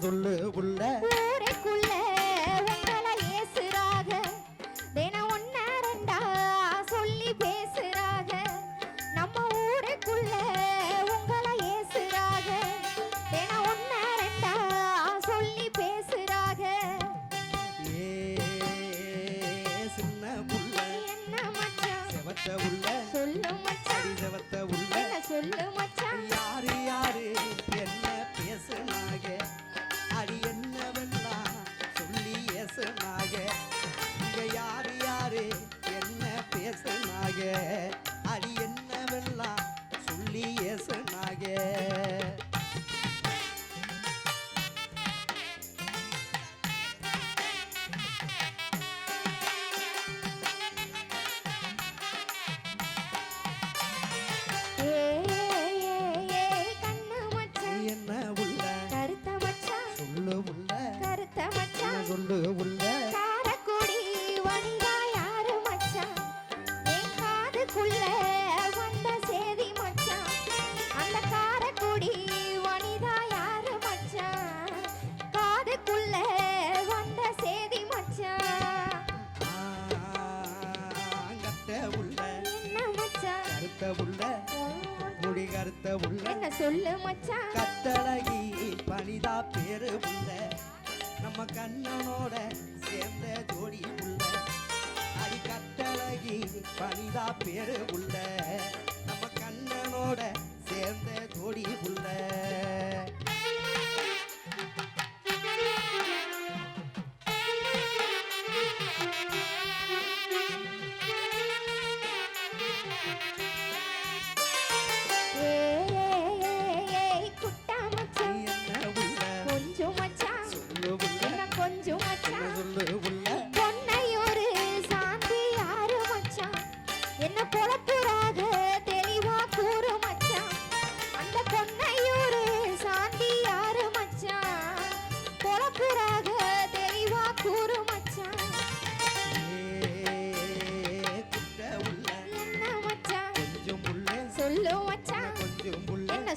ধরলে கருத்த உள்ள என்ன சொல்லு மச்சான் கத்தழகி பனிதா பேரு உள்ள. நம்ம கண்ணனோட சேர்ந்த ஜோடி உள்ள. அடி கட்டழகி பனிதா பேரு உள்ள. நம்ம கண்ணனோட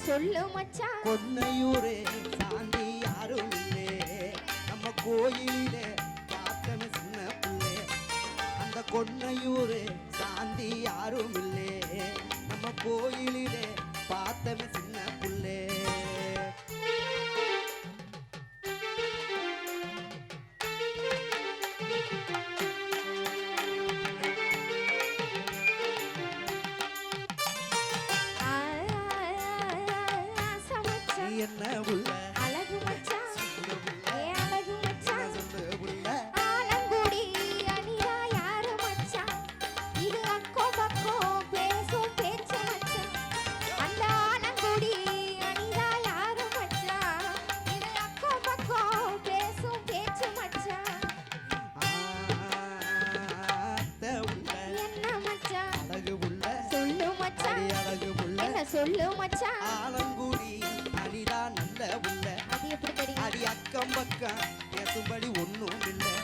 சொல்லு மச்சான் கொன்னையூரே சாந்தி யாரும் இல்லே நம்ம கோயிலே பார்த்தவன் சின்ன பிள்ளை. அந்த கொன்னையூரே சாந்தி யாரும் இல்லே நம்ம கோயிலே பார்த்தவன் சின்ன என்ன உள்ள பக்கம் ஏத்தும்படி ஒன்றும் இல்லை.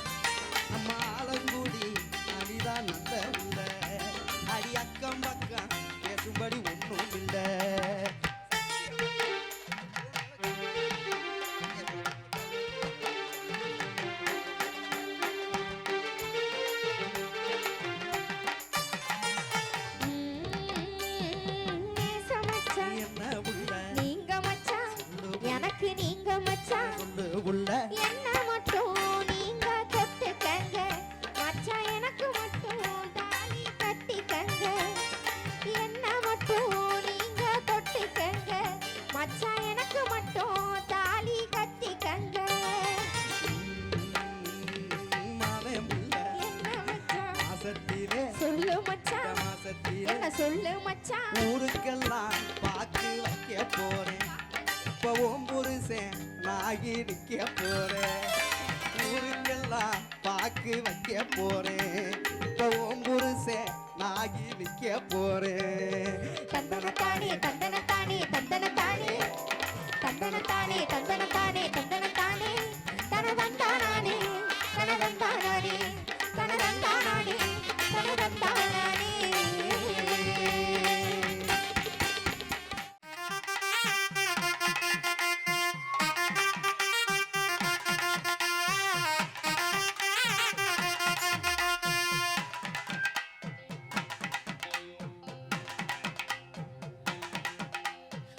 என்ன சொல்லு மச்சான்? ஊருக்கெல்லாம் பாத்து வைக்க போறேன். இப்போ புருஷன் நாகி நிக்க போறேன். ஊருக்கெல்லாம் பாக்கு வைக்க போறேன். இப்போ புருஷன் நாகி நிக்க போறேன். தந்தன தானே தந்தன தானே தந்தன தானே தந்தன தானே தந்தன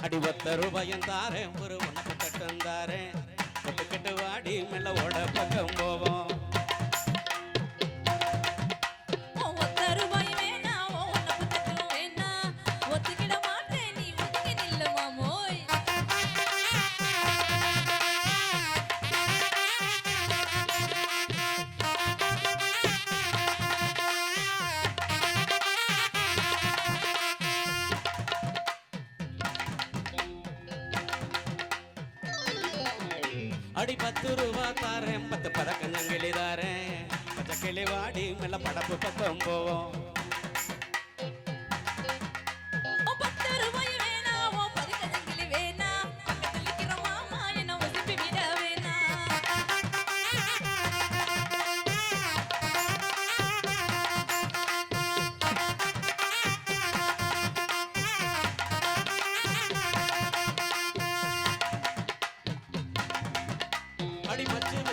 அடி ஒத்த ரூபாயும் தாரேன் ஒரு உனக்கு தட்டும் தாரேன் கட்டு வாடி மெல்ல ஓட பக்கம் போ. அடி பத்து ரூபா தாரேன். பத்து பதக்கம் பதக்கஞ்சங்கிளி தாரேன் பச்சை கிளி வாடி மெல்ல படப்பு பக்கம் போவோம். அடி மச்சு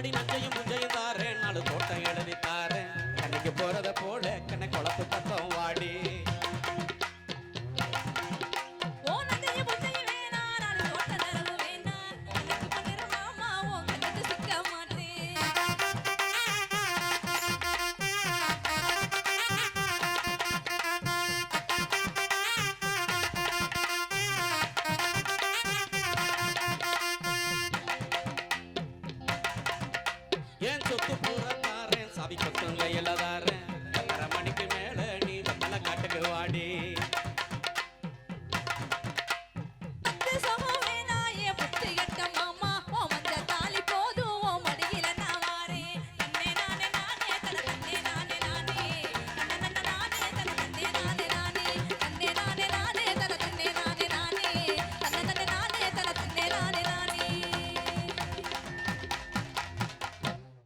ஆடி நஞ்சையும் முஞ்சையும் தாரேன். நாலு தோட்டம் எழுதி தாரேன் கண்ணுக்கு போறத போல கண்ணை குழப்ப பக்கம் வாடி. முத்துப்புறத்தாரன் சவி கொத்தன் லையலதா